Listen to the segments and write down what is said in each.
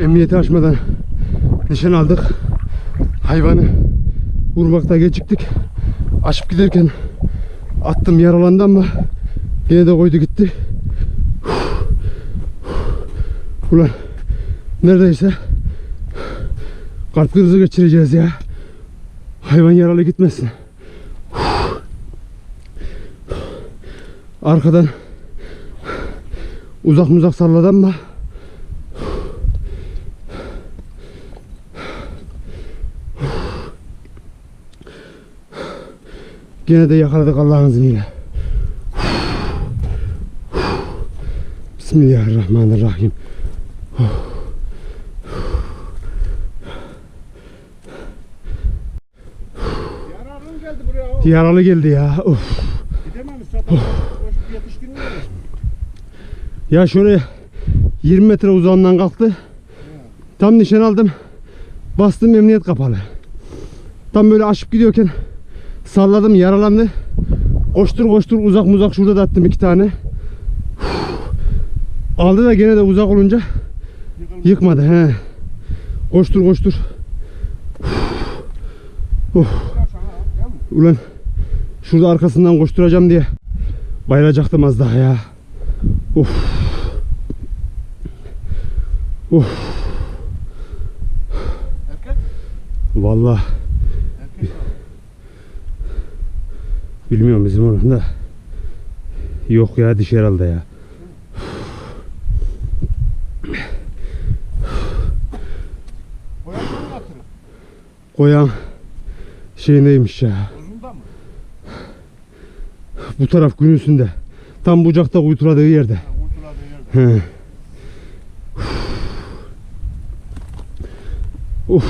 Emniyeti açmadan nişan aldık. Hayvanı vurmakta geciktik. Açıp giderken attım yaralandı ama yine de koydu gitti. Ulan neredeyse kalp krizi geçireceğiz ya. Hayvan yaralı gitmesin. Arkadan uzak uzak salladı ama Gene de yakaladık Allah'ın izniyle. Bismillahirrahmanirrahim. Yararın geldi buraya. o. Yaralı geldi ya. Of. Gidememiş zaten. Koşup yetişkin mi? Ya şöyle 20 metre uzağından kalktı. Tam nişan aldım. Bastım emniyet kapalı. Tam böyle aşıp gidiyorken salladım yaralandı. Koştur koştur uzak muzak şurada da attım iki tane. Aldı da gene de uzak olunca yıkmadı he. Koştur koştur. Mi? Ulan şurada arkasından koşturacağım diye bayılacaktım az daha ya. Of. Of. Erkek. Vallahi Erkek. Bilmiyorum bizim oranın da. Yok ya dişi herhalde ya. Koyan şeyindeymiş ya. Uzunda mı? Bu taraf gün üstünde. Tam bucakta kuytuladığı yerde. Ha, Kurtuladığı yerde. He. Uf.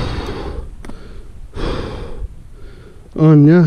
Anya.